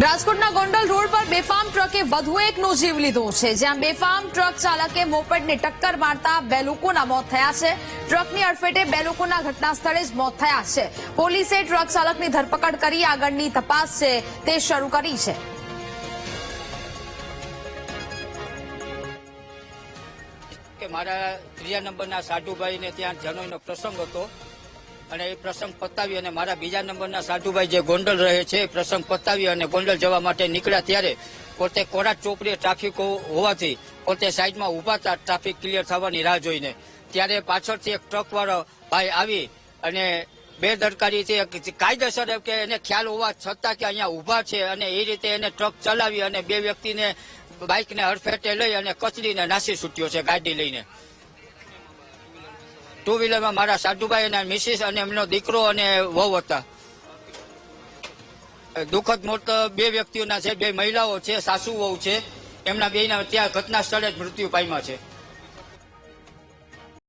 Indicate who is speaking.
Speaker 1: રાજકોટના ગોંડલ રોડ પર બેફામ ટ્રકે વધુ એકનો જીવ લીધો છે. જ્યાં બેફામ ટ્રક ચાલકે મોપેડને ટક્કર મારતા બે લોકોના મોત થયા છે. ટ્રકની અડફેટે બે લોકોના ઘટના સ્થળે જ મોત થયા છે. પોલીસે ટ્રક ચાલકની ધરપકડ કરી આગળની તપાસ છે તે શરૂ કરી છે.
Speaker 2: કે મારા ત્રીજા નંબરના સાધુભાઈને ત્યાં જનોઈનો પ્રસંગ હતો. અને એ પ્રસંગ પતાવી અને મારા બીજા નંબરના સાધુભાઈ જે ગોંડલ રહે છે, એ પ્રસંગ પતાવી અને ગોંડલ જવા માટે નીકળ્યા ત્યારે પોતે કોરાટ ચોપડીએ ટ્રાફિક હોવાથી પોતે સાઈડમાં ઊભા હતા ટ્રાફિક ક્લિયર થવાની રાહ જોઈને. ત્યારે પાછળથી એક ટ્રકવાળો ભાઈ આવી અને બે દરકારીથી કાયદેસર એમ કે એને ખ્યાલ હોવા છતાં કે અહીંયા ઊભા છે અને એ રીતે એને ટ્રક ચલાવી અને બે વ્યક્તિને બાઇકને હડફેટે લઈ અને કચડીને નાસી છૂટ્યો છે ગાડી લઈને. ટુ વ્હીલરમાં મારા સાધુભાઈ અને મિસિસ અને એમનો દીકરો અને વહુ હતા. દુઃખદ મોત, બે વ્યક્તિઓના છે, બે મહિલાઓ છે, સાસુ વહુ છે. એમના બેના ત્યાં ઘટના સ્થળે જ મૃત્યુ પામ્યા છે.